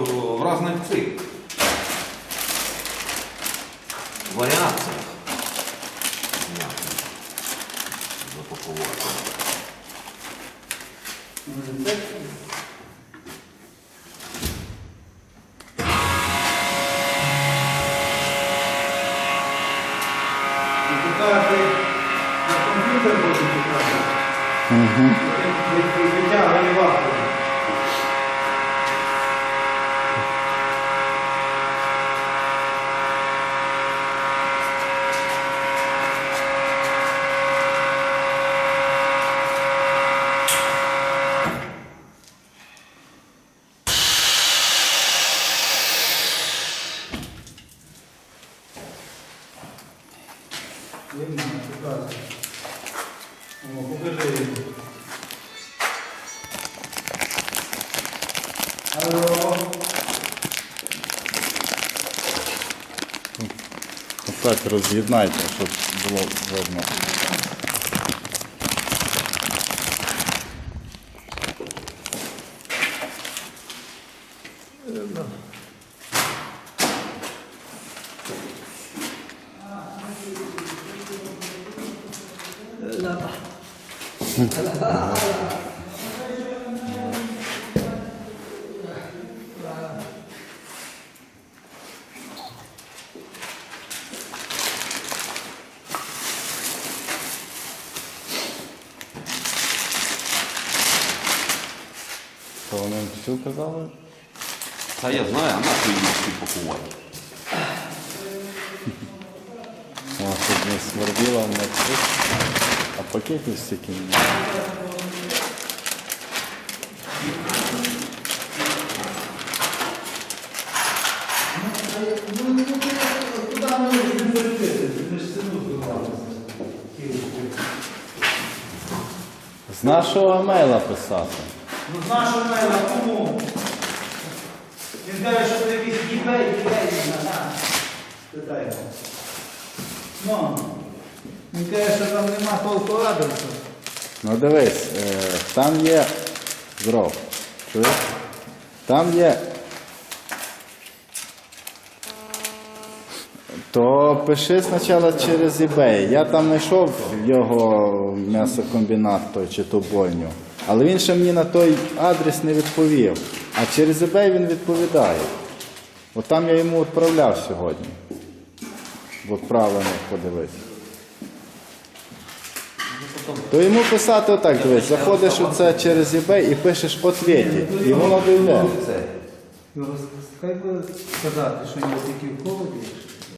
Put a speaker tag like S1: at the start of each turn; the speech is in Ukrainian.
S1: в різних цих варіаціях. Запакувати.
S2: І поки ти на комп'ютер будеш показувати, від відкриття елеватора. Видно, показує. О, покажи йому. Алло.
S3: Так роз'єднайте, щоб було видно. То вони всю казали?
S1: Та я знаю, а нахуй її всі пакувати.
S3: О, щоб не свербіло на цих. Пакетів стільки. З нашого мейла писати.
S2: Ну, з нашого мейла, кому? Він каже, що це якийсь на. Питай його. Ну, він каже, що там нема толку адресу.
S3: Ну дивись, е, там є зроб. Чуєш? Там є. То пиши спочатку через eBay. Я там знайшов його м'ясокомбінат той чи ту бойню. Але він ще мені на той адрес не відповів. А через eBay він відповідає. От там я йому відправляв сьогодні. Відправлений подивись. То йому писати отак, дивись, заходиш у це через eBay і пишеш «Ответі», і воно дійде.
S2: Хай би сказати, що його тільки в холоді.